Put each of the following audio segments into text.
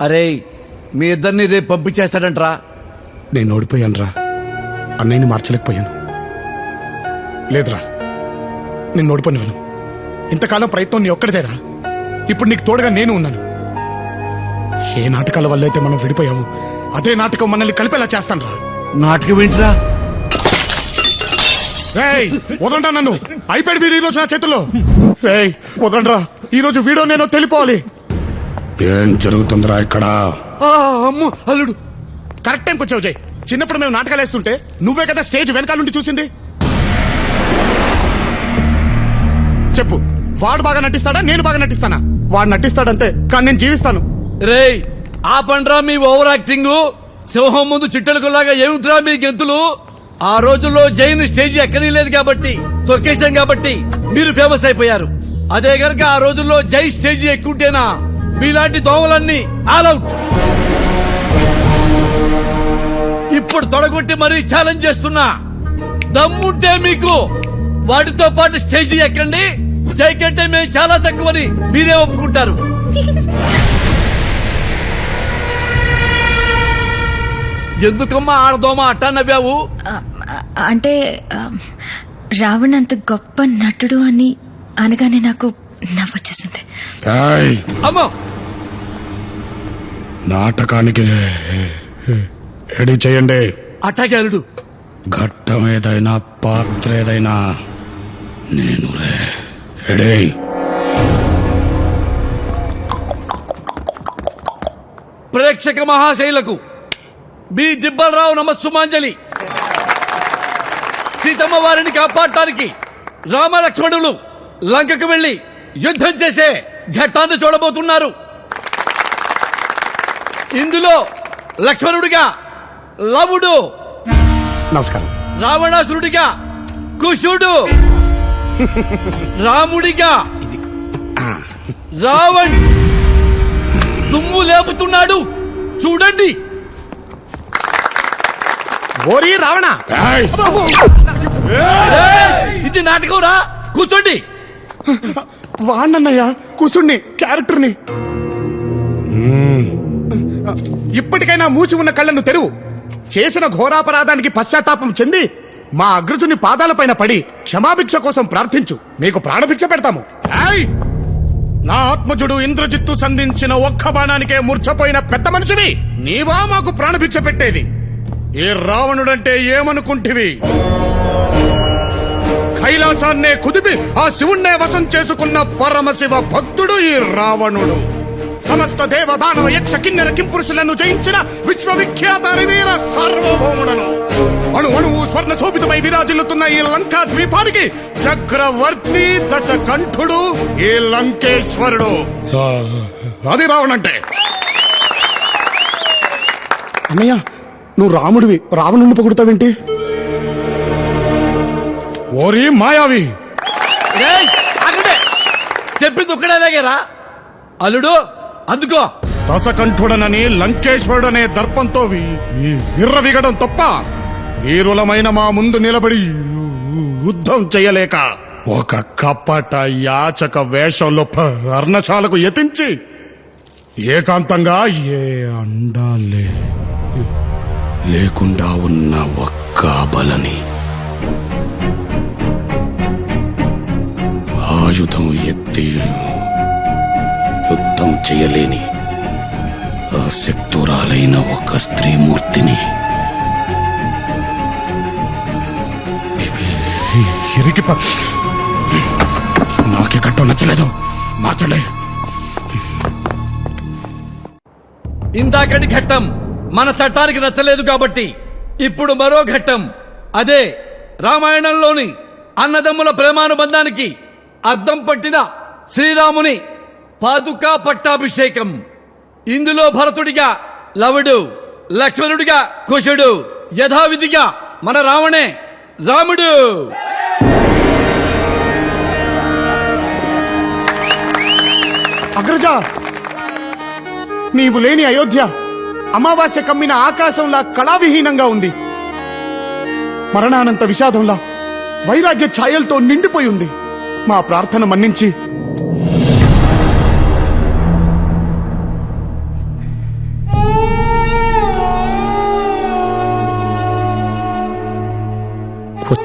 అరే మీ ఇద్దరిని రేపు పంపించేస్తాడంట్రా. నేను ఓడిపోయాను రా అన్నయ్యని మార్చలేకపోయాను. లేదురా నేను ఓడిపోనివ్వను. ఇంతకాలం ప్రయత్నం నీ ఒక్కడిదేరా. ఇప్పుడు నీకు తోడుగా నేను ఉన్నాను. ఏ నాటకాల వల్ల అయితే మనం విడిపోయాము అదే నాటకం మనల్ని కలిపేలా చేస్తాను రా నాటకం ఏంటిరా? రేయ్ వదండ్రా నన్ను. అయిపోయాడు వీడు ఈ రోజు నా చేతుల్లో రేయ్ వదండ్రా ఈ రోజు వీడో నేను తెలిపోవాలి. ఏం జరుగుతుందిరా ఇక్కడ? ఆ, అమ్ము అల్లుడు. కరెక్ట్ టైంకి వచ్చావు జై. చిన్నప్పుడు మేము నాటకాలు వేస్తుంటే నువ్వే కదా స్టేజ్ వెనకాల నుండి చూసింది. చెప్పు వాడు బాగా నటిస్తాడా నేను బాగా నటిస్తానా? వాడు నటిస్తాడంతే కానీ నేను జీవిస్తాను. రేయ్ ఆ పండ్రా మీ ఓవర్ యాక్టింగ్. సింహం ముందు చిట్టెలకులాగా ఏమిట్రా మీ గెంతులు. ఆ రోజుల్లో జైన్ స్టేజ్ ఎక్కనీ లేదు కాబట్టి తొక్కేశాం కాబట్టి మీరు ఫేమస్ అయిపోయారు. అదే గనక ఆ రోజుల్లో జై స్టేజ్ ఎక్కుంటేనా? మీలాంటి దోమలన్నీ ఆల్ అవుట్. ఇప్పుడు తొడగొట్టి మరీ ఛాలెంజ్ చేస్తున్నా దమ్ముంటే మీకు వాటితో పాటు స్టేజ్ ఎక్కండి. జై కంటే మేము చాలా తక్కువని మీరే ఒప్పుకుంటారు. ఎందుకమ్మా ఆడదోమా అట్టా నవ్వావు? అంటే రావణ్ అంత గొప్ప నటుడు అని అనగానే నాకు నవ్వొచ్చేసింది. అమ్మో! నాటకానికి రెడీ చేయండి. అట్టాకే అల్లుడు. ఘట్టం ఏదైనా పాత్ర ఏదైనా నేను రెడీ. ప్రేక్షక మహాశైలకు బి దిబ్బలరావు నమస్సుమాంజలి. సీతమ్మ వారిని కాపాడటానికి రామలక్ష్మణులు లంకకు వెళ్ళి యుద్ధం చేసే ఘట్టాన్ని చూడబోతున్నారు. ఇందులో లక్ష్మణుడిగా లవుడు. నమస్కారం. రావణాసురుడిగా కుశుడు. రాముడిగా రావణ్. దుమ్ము లేపుతున్నాడు. చూడండి. ఓరి రావణ! ఇది నాటకం రా. కూర్చోండి. వాణ్ణన్నయ్య కుసుణ్ణి క్యారెక్టర్ని. ఇప్పటికైనా మూసి ఉన్న కళ్ళను తెరువు. చేసిన ఘోరాపరాధానికి పశ్చాత్తాపం చెంది మా అగ్రజుని పాదాలపైన పడి క్షమాభిక్ష కోసం ప్రార్థించు. మీకు ప్రాణభిక్ష పెడతాము. నా ఆత్మజుడు ఇంద్రజిత్తు సంధించిన ఒక్క బాణానికే మూర్ఛపోయిన పెద్ద మనిషివి. నీవా మాకు ప్రాణభిక్ష పెట్టేది. ఏ రావణుడంటే ఏమనుకుంటివి? కైలాసాన్నే కుదిపి ఆ శివుణ్ణే వశం చేసుకున్న పరమశివ భక్తుడు ఈ రావణుడు. సమస్త దేవదానవ యక్ష కిన్నెర కింపురుషులను జయించిన విశ్వవిఖ్యాత వీర సార్వభౌముడను. అణు అణువు స్వర్ణ శోభితమై విరాజిల్లుతున్న ఈ లంకా ద్వీపానికి చక్రవర్తి దశ కంఠుడు ఈ లంకేశ్వరుడు. అది రావణంటే. అన్నయ్య నువ్వు రాముడివి రావణుని పొగుడుతావేంటి? ఓరి మాయావి! చెప్పింది ఒక్కడే దగ్గరా అల్లుడు అందుకో. దశకంఠుడనని లంకేశ్వరుడనే దర్పంతో వి- విర్రవిగడం తప్ప వీరులమైన మా ముందు నిలబడి యుద్ధం చేయలేక ఒక కపట యాచక వేషంలో పర్ణశాలకు యతించి ఏకాంతంగా ఏ అండాలే లేకుండా ఉన్న ఒక్క బలని. ఆయుధం ఎత్తి యుద్ధం చేయలేని ఆ శక్తురాలైన ఒక స్త్రీమూర్తిని. నాకే కట్టం నచ్చలేదు. మార్చండి. ఇందాకటి ఘట్టం మన చట్టానికి నచ్చలేదు కాబట్టి ఇప్పుడు మరో ఘట్టం. అదే రామాయణంలోని అన్నదమ్ముల ప్రేమానుబంధానికి అద్దం పట్టిన శ్రీరాముని పాదుకా పట్టాభిషేకం. ఇందులో భరతుడిగా లవుడు లక్ష్మణుడిగా కుశుడు యథావిధిగా మన రావణే రాముడు. అగ్రజ నీవు లేని అయోధ్య అమావాస్య కమ్మిన ఆకాశంలా కళావిహీనంగా ఉంది. మరణానంత విషాదంలా వైరాగ్య ఛాయలతో నిండిపోయి ఉంది. మా ప్రార్థన మన్నించి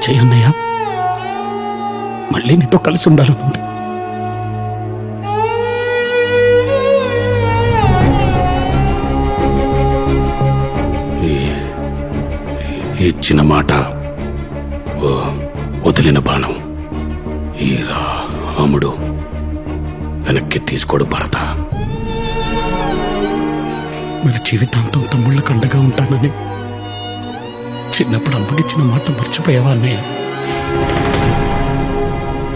వచ్చే అన్నయ్య మళ్ళీ నీతో కలిసి ఉండాలనుంది ఈ- ఇచ్చిన మాట వదిలిన బాణం. ఈ రాముడు వెనక్కి తీసుకోడు భరత. మరి జీవితాంతం తమ్ముళ్ళ కండగా ఉంటానని చిన్నప్పుడు అమ్మకిచ్చిన మాట మర్చిపోయావా అన్నయ్య?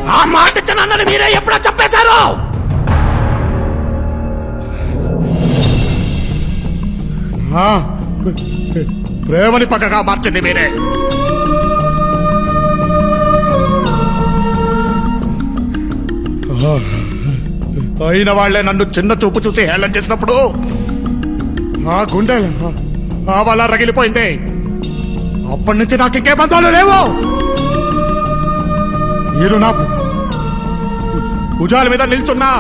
ఆ మాట ఇచ్చిన మీరే ఎప్పుడో చెప్పేశారు! ప్రేమని పక్కగా మార్చింది మీరే. అయిన వాళ్ళే నన్ను చిన్న చూపు చూసి హేళన చేసినప్పుడు ఆ గుండె ఆ వల్ల రగిలిపోయింది. అప్పటి నుంచి నాకు ఇంకే బంధాలు లేవు. మీరు నా భుజాల మీద నిల్చున్నా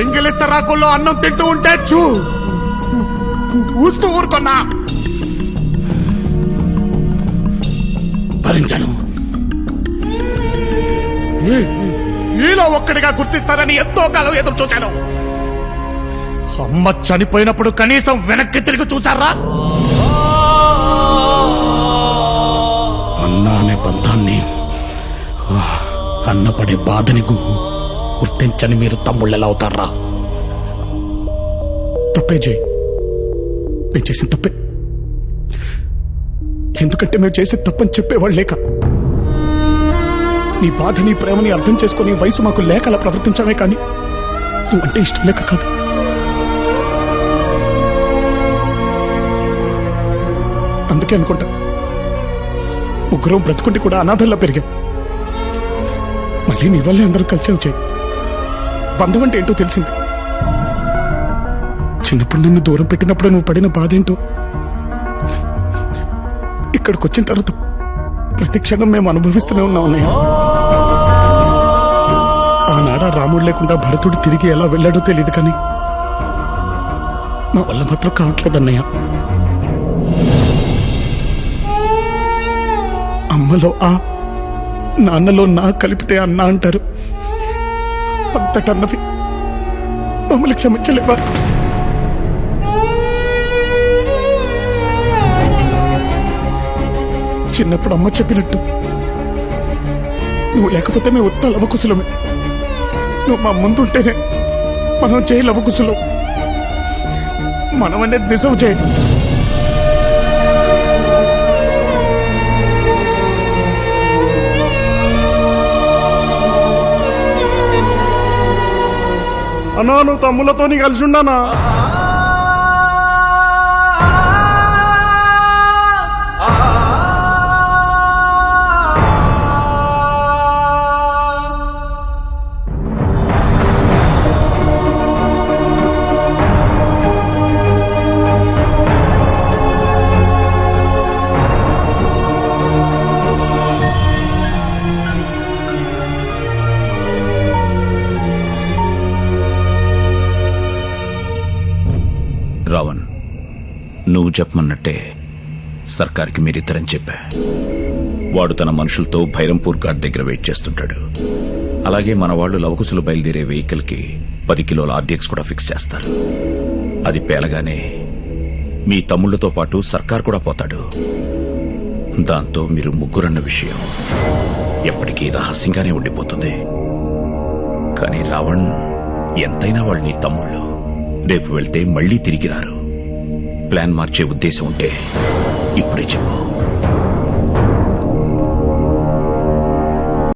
ఎంగిలిస్త రాకుల్లో అన్నం తింటూ ఉంటే చూ ఊస్తూ ఊరుకున్నా. భరించాను. ఈలో ఒక్కడిగా గుర్తిస్తారని ఎంతో కాలం ఎదురు చూశాను. అమ్మ చనిపోయినప్పుడు కనీసం వెనక్కి తిరిగి చూసారా అన్న అనే బంధాన్ని అన్నపడే బాధని గుర్తించని మీరు తమ్ముళ్ళు ఎలా అవుతారా? తప్పే జయ్ నేను చేసిన తప్పే. ఎందుకంటే మేము చేసే తప్పని చెప్పేవాళ్ళు లేక. నీ బాధని ప్రేమని అర్థం చేసుకుని వయసు మాకు లేక అలా ప్రవర్తించామే కానీ నువ్వంటే ఇష్టం లేక కాదు. అందుకే అనుకుంటా. ముగ్గురం బ్రతుకుంటే కూడా అనాథల్లో పెరిగాం. మళ్ళీ నీ వల్లే అందరూ కలిసి వచ్చాయి. బంధం అంటే ఏంటో తెలిసింది. చిన్నప్పుడు నిన్ను దూరం పెట్టినప్పుడు నువ్వు పడిన బాధ ఏంటో? ఇక్కడికి వచ్చిన తర్వాత ప్రతి క్షణం మేము అనుభవిస్తూనే ఉన్నాం అన్నయ్య. ఆనాడ రాముడు లేకుండా భరతుడు తిరిగి ఎలా వెళ్ళాడో తెలియదు కానీ మా వల్ల మాత్రం కావట్లేదు అన్నయ్య. అమ్మలో ఆ నాన్నలో నా కలిపితే అన్న అంటారు. అంతటన్నది మమ్మల్ని క్షమించలేవా? చిన్నప్పుడు అమ్మ చెప్పినట్టు. నువ్వు లేకపోతే మేము ఉత్త లవకుశలమే. నువ్వు మా ముందుంటేనే మనం చేయి లవకుశలం. మనం అనేది నిజం చేయండి అన్నా నువ్వు తమ్ములతో కలిసి ఉండనా? చెప్పమన్నట్టే సర్కార్కి మీరిద్దరని చెప్పా. వాడు తన మనుషులతో భైరంపూర్ ఘాట్ దగ్గర వెయిట్ చేస్తుంటాడు. అలాగే మన వాళ్ళు లవకుశలు బయలుదేరే వెహికల్కి పది కిలోల ఆర్డిఎక్స్ కూడా ఫిక్స్ చేస్తారు. అది పేలగానే మీ తమ్ముళ్ళతో పాటు సర్కార్ కూడా పోతాడు. దాంతో మీరు ముగ్గురన్న విషయం ఎప్పటికీ రహస్యంగానే ఉండిపోతుంది. కానీ రావణ్ ఎంతైనా వాళ్ళు నీ తమ్ముళ్ళు. రేపు వెళ్తే మళ్ళీ తిరిగి రారు. ప్లాన్ మార్చే ఉద్దేశం ఉంటే ఇప్పుడే చెప్పు.